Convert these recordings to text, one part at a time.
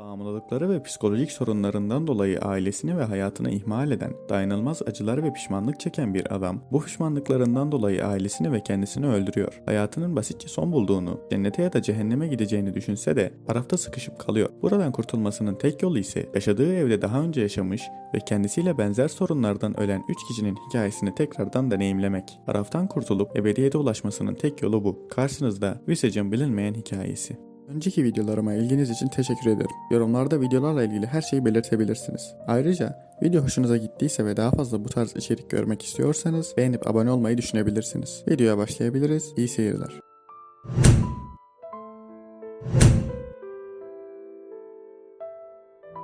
Bağımlılıkları ve psikolojik sorunlarından dolayı ailesini ve hayatını ihmal eden, dayanılmaz acılar ve pişmanlık çeken bir adam, bu pişmanlıklarından dolayı ailesini ve kendisini öldürüyor. Hayatının basitçe son bulduğunu, cennete ya da cehenneme gideceğini düşünse de arafta sıkışıp kalıyor. Buradan kurtulmasının tek yolu ise yaşadığı evde daha önce yaşamış ve kendisiyle benzer sorunlardan ölen 3 kişinin hikayesini tekrardan deneyimlemek. Araftan kurtulup ebediyete ulaşmasının tek yolu bu. Karşınızda Visage'ın bilinmeyen hikayesi. Önceki videolarıma ilginiz için teşekkür ederim. Yorumlarda videolarla ilgili her şeyi belirtebilirsiniz. Ayrıca video hoşunuza gittiyse ve daha fazla bu tarz içerik görmek istiyorsanız beğenip abone olmayı düşünebilirsiniz. Videoya başlayabiliriz. İyi seyirler.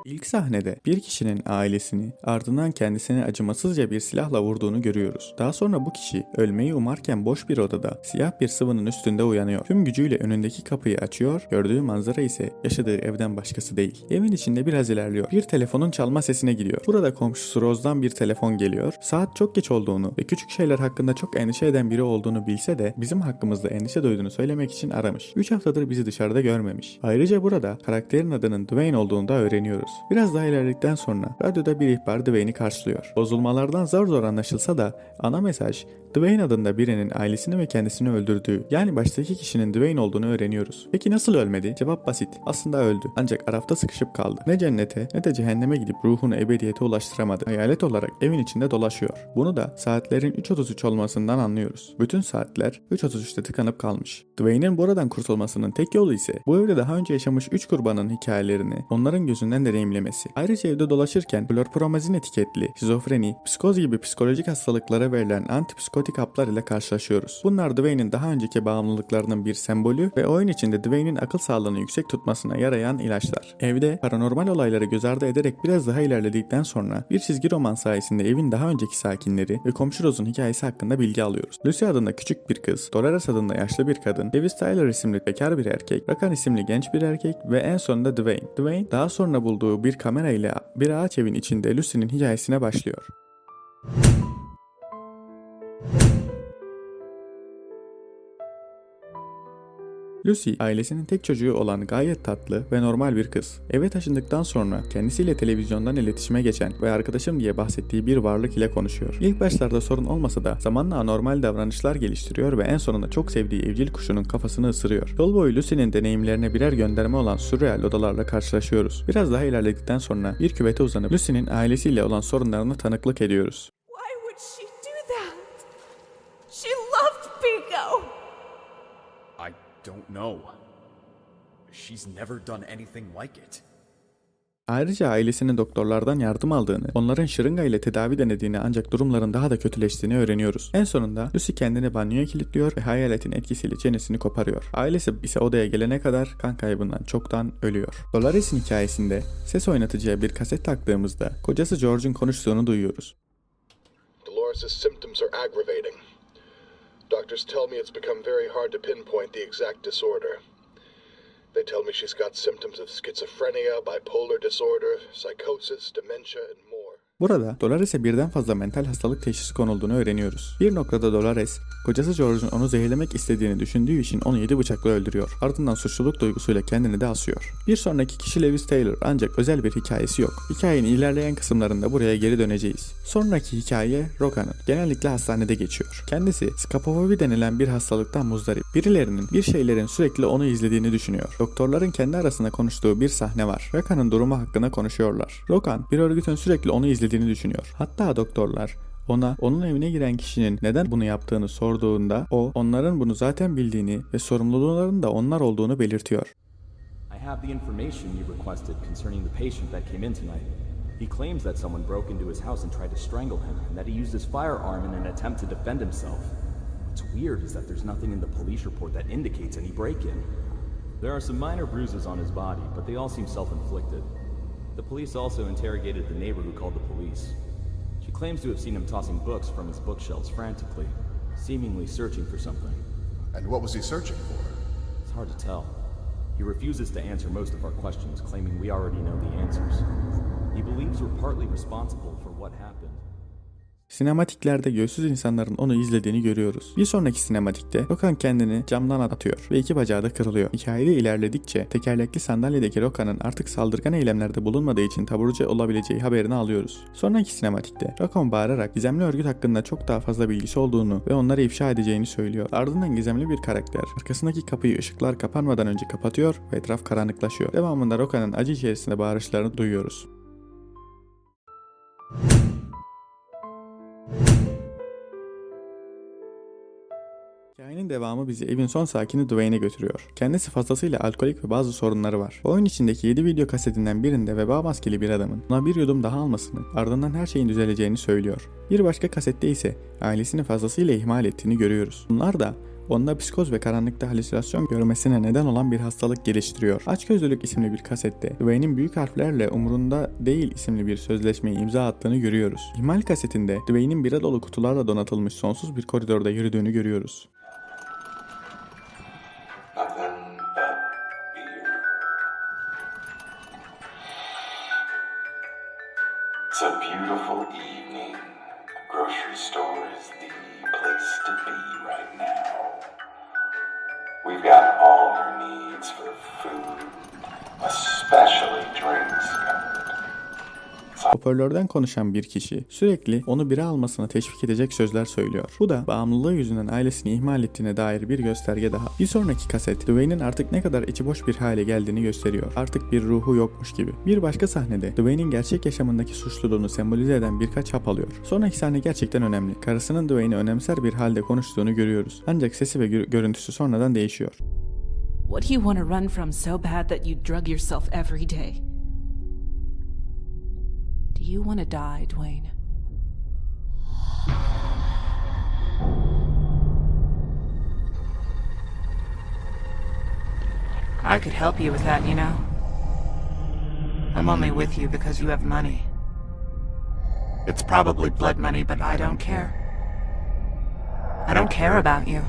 İlk sahnede bir kişinin ailesini ardından kendisini acımasızca bir silahla vurduğunu görüyoruz. Daha sonra bu kişi ölmeyi umarken boş bir odada siyah bir sıvının üstünde uyanıyor. Tüm gücüyle önündeki kapıyı açıyor. Gördüğü manzara ise yaşadığı evden başkası değil. Evin içinde biraz ilerliyor. Bir telefonun çalma sesine gidiyor. Burada komşusu Rose'dan bir telefon geliyor. Saat çok geç olduğunu ve küçük şeyler hakkında çok endişe eden biri olduğunu bilse de bizim hakkımızda endişe duyduğunu söylemek için aramış. 3 haftadır bizi dışarıda görmemiş. Ayrıca burada karakterin adının Dwayne olduğunu da öğreniyoruz. Biraz daha ilerledikten sonra radyoda bir ihbar Dwayne'i karşılıyor. Bozulmalardan zor zor anlaşılsa da ana mesaj Dwayne adında birinin ailesini ve kendisini öldürdüğü yani baştaki kişinin Dwayne olduğunu öğreniyoruz. Peki nasıl ölmedi? Cevap basit. Aslında öldü. Ancak arafta sıkışıp kaldı. Ne cennete ne de cehenneme gidip ruhunu ebediyete ulaştıramadı. Hayalet olarak evin içinde dolaşıyor. Bunu da saatlerin 3.33 olmasından anlıyoruz. Bütün saatler 3.33'te tıkanıp kalmış. Dwayne'in buradan kurtulmasının tek yolu ise bu evde daha önce yaşamış 3 kurbanın hikayelerini onların gözünden deneyimlemesi. Ayrıca evde dolaşırken klorpromazin etiketli, şizofreni, psikoz gibi psikolojik hastalıklara verilen antipsikotik haplar ile karşılaşıyoruz. Bunlar Dwayne'in daha önceki bağımlılıklarının bir sembolü ve oyun içinde Dwayne'in akıl sağlığını yüksek tutmasına yarayan ilaçlar. Evde paranormal olayları göz ardı ederek biraz daha ilerledikten sonra bir çizgi roman sayesinde evin daha önceki sakinleri ve komşu Rose'un hikayesi hakkında bilgi alıyoruz. Lucy adında küçük bir kız, Dolores adında yaşlı bir kadın, Davis Tyler isimli bekar bir erkek, Rakan isimli genç bir erkek ve en sonunda Dwayne. Dwayne daha sonra bulduğu bir kamera ile bir ağaç evin içinde Lucy'nin hikayesine başlıyor. Lucy, ailesinin tek çocuğu olan gayet tatlı ve normal bir kız. Eve taşındıktan sonra kendisiyle televizyondan iletişime geçen ve arkadaşım diye bahsettiği bir varlık ile konuşuyor. İlk başlarda sorun olmasa da zamanla anormal davranışlar geliştiriyor ve en sonunda çok sevdiği evcil kuşunun kafasını ısırıyor. Yol boyu Lucy'nin deneyimlerine birer gönderme olan sürreal odalarla karşılaşıyoruz. Biraz daha ilerledikten sonra bir küvete uzanıp Lucy'nin ailesiyle olan sorunlarına tanıklık ediyoruz. Don't know. She's never done anything like it. Ayrıca ailesinin doktorlardan yardım aldığını, onların şırınga ile tedavi denediğini ancak durumların daha da kötüleştiğini öğreniyoruz. En sonunda Lucy kendini banyoya kilitliyor ve hayaletin etkisiyle çenesini koparıyor. Ailesi ise odaya gelene kadar kan kaybından çoktan ölüyor. Dolores'in hikayesinde ses oynatıcıya bir kaset taktığımızda kocası George'un konuştuğunu duyuyoruz. Dolores' symptoms are aggravating. Doctors tell me it's become very hard to pinpoint the exact disorder. They tell me she's got symptoms of schizophrenia, bipolar disorder, psychosis, dementia, and more. Burada Dolores'e birden fazla mental hastalık teşhisi konulduğunu öğreniyoruz. Bir noktada Dolores, kocası George'un onu zehirlemek istediğini düşündüğü için onu yedi bıçakla öldürüyor. Ardından suçluluk duygusuyla kendini de asıyor. Bir sonraki kişi Lewis Taylor ancak özel bir hikayesi yok. Hikayenin ilerleyen kısımlarında buraya geri döneceğiz. Sonraki hikaye Rokan'ın. Genellikle hastanede geçiyor. Kendisi skapofobi denilen bir hastalıktan muzdarip. Birilerinin bir şeylerin sürekli onu izlediğini düşünüyor. Doktorların kendi arasında konuştuğu bir sahne var. Rokan'ın durumu hakkında konuşuyorlar. Rokan bir örgütün sürekli onu izlediğini düşünüyor. Hatta doktorlar ona onun evine giren kişinin neden bunu yaptığını sorduğunda o onların bunu zaten bildiğini ve sorumluluğların da onlar olduğunu belirtiyor. I have the information you requested concerning the patient that came in tonight. He claims that someone broke into his house and tried to strangle him, and that he used his firearm in an attempt to defend himself. What's weird is that there's nothing in the police report that indicates any break in. There are some minor bruises on his body, but they all seem self inflicted. The police also interrogated the neighbor who called the police. She claims to have seen him tossing books from his bookshelves frantically, seemingly searching for something. And what was he searching for? It's hard to tell. He refuses to answer most of our questions, claiming we already know the answers. He believes we're partly responsible for what happened. Sinematiklerde gözsüz insanların onu izlediğini görüyoruz. Bir sonraki sinematikte Rokan kendini camdan atıyor ve iki bacağı da kırılıyor. Hikayede ilerledikçe tekerlekli sandalyedeki Rokan'ın artık saldırgan eylemlerde bulunmadığı için taburcu olabileceği haberini alıyoruz. Sonraki sinematikte Rokan bağırarak gizemli örgüt hakkında çok daha fazla bilgisi olduğunu ve onları ifşa edeceğini söylüyor. Ardından gizemli bir karakter arkasındaki kapıyı ışıklar kapanmadan önce kapatıyor ve etraf karanlıklaşıyor. Devamında Rokan'ın acı içerisinde bağırışlarını duyuyoruz. Hikayenin devamı bizi evin son sakini Dwayne'e götürüyor. Kendisi fazlasıyla alkolik ve bazı sorunları var. Oyun içindeki 7 video kasetinden birinde veba maskeli bir adamın ona bir yudum daha almasını, ardından her şeyin düzeleceğini söylüyor. Bir başka kasette ise ailesini fazlasıyla ihmal ettiğini görüyoruz. Bunlar da onda psikoz ve karanlıkta halüsinasyon görmesine neden olan bir hastalık geliştiriyor. Açgözlülük isimli bir kasette Dwayne'in büyük harflerle umurunda değil isimli bir sözleşmeyi imza attığını görüyoruz. İhmal kasetinde Dwayne'in bira dolu kutularla donatılmış sonsuz bir koridorda yürüdüğünü görüyoruz. We've got all your needs for food, especially. Hoparlörden konuşan bir kişi sürekli onu biri almasına teşvik edecek sözler söylüyor. Bu da bağımlılığı yüzünden ailesini ihmal ettiğine dair bir gösterge daha. Bir sonraki kaset Dwayne'in artık ne kadar içi boş bir hale geldiğini gösteriyor. Artık bir ruhu yokmuş gibi. Bir başka sahnede Dwayne'in gerçek yaşamındaki suçluluğunu sembolize eden birkaç hap alıyor. Sonraki sahne gerçekten önemli. Karısının Dwayne'i önemser bir halde konuştuğunu görüyoruz. Ancak sesi ve gö- görüntüsü sonradan değişiyor. What do you want to run from so bad that you drug yourself every day? You want to die, Dwayne? I could help you with that, you know. I'm only with you because you have money. It's probably blood money, but I don't care. I don't care about you.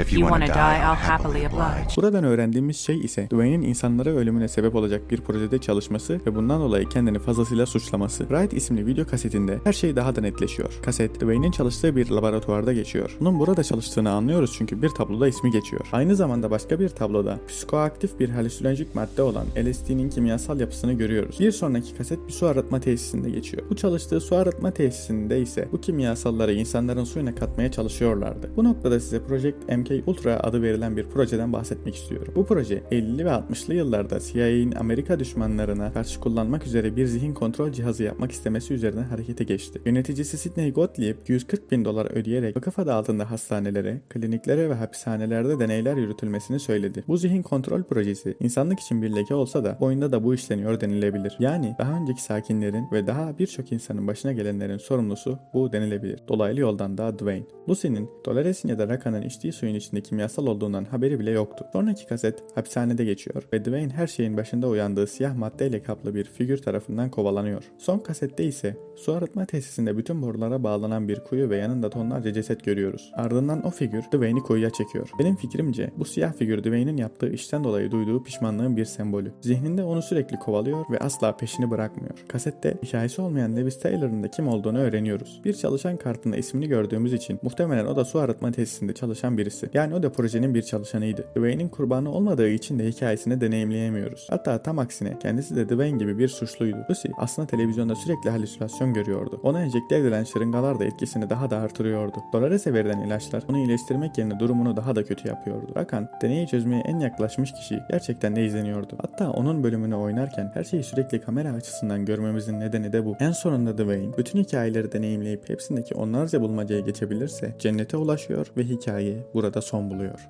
If you want to die, I'll happily oblige. Buradan öğrendiğimiz şey ise Dwayne'in insanlara ölümüne sebep olacak bir projede çalışması ve bundan dolayı kendini fazlasıyla suçlaması. Wright isimli video kasetinde her şey daha da netleşiyor. Kaset Dwayne'in çalıştığı bir laboratuvarda geçiyor. Onun burada çalıştığını anlıyoruz çünkü bir tabloda ismi geçiyor. Aynı zamanda başka bir tabloda psikoaktif bir halüsinojik madde olan LSD'nin kimyasal yapısını görüyoruz. Bir sonraki kaset bir su arıtma tesisinde geçiyor. Bu çalıştığı su arıtma tesisinde ise bu kimyasalları insanların suyuna katmaya çalışıyorlardı. Bu noktada size Project MK Ultra adı verilen bir projeden bahsetmek istiyorum. Bu proje 50'li ve 60'lı yıllarda CIA'nin Amerika düşmanlarına karşı kullanmak üzere bir zihin kontrol cihazı yapmak istemesi üzerine harekete geçti. Yöneticisi Sidney Gottlieb 140 bin dolar ödeyerek vakıf adı altında hastanelere, kliniklere ve hapishanelerde deneyler yürütülmesini söyledi. Bu zihin kontrol projesi insanlık için bir leke olsa da oyunda da bu işleniyor denilebilir. Yani daha önceki sakinlerin ve daha birçok insanın başına gelenlerin sorumlusu bu denilebilir. Dolaylı yoldan da Dwayne. Lucy'nin Dolores'in ya da Raka'nın içtiği suyun içinde kimyasal olduğundan haberi bile yoktu. Sonraki kaset hapishanede geçiyor ve Dwayne her şeyin başında uyandığı siyah maddeyle kaplı bir figür tarafından kovalanıyor. Son kasette ise su arıtma tesisinde bütün borulara bağlanan bir kuyu ve yanında tonlarca ceset görüyoruz. Ardından o figür Dwayne'i kuyuya çekiyor. Benim fikrimce bu siyah figür Dwayne'in yaptığı işten dolayı duyduğu pişmanlığın bir sembolü. Zihninde onu sürekli kovalıyor ve asla peşini bırakmıyor. Kasette hikayesi olmayan Lewis Taylor'ın da kim olduğunu öğreniyoruz. Bir çalışan kartında ismini gördüğümüz için muhtemelen o da su arıtma tesisinde çalışan birisi. Yani o da projenin bir çalışanıydı. Dwayne'in kurbanı olmadığı için de hikayesini deneyimleyemiyoruz. Hatta tam aksine kendisi de Dwayne gibi bir suçluydu. Lucy aslında televizyonda sürekli halüsinasyon görüyordu. Ona enjekte edilen şırıngalar da etkisini daha da artırıyordu. Dolores'e verilen ilaçlar onu iyileştirmek yerine durumunu daha da kötü yapıyordu. Rakan deneyi çözmeye en yaklaşmış kişi gerçekten de izleniyordu. Hatta onun bölümünü oynarken her şeyi sürekli kamera açısından görmemizin nedeni de bu. En sonunda Dwayne bütün hikayeleri deneyimleyip hepsindeki onlarca bulmacaya geçebilirse cennete ulaşıyor ve hikaye burada son buluyor.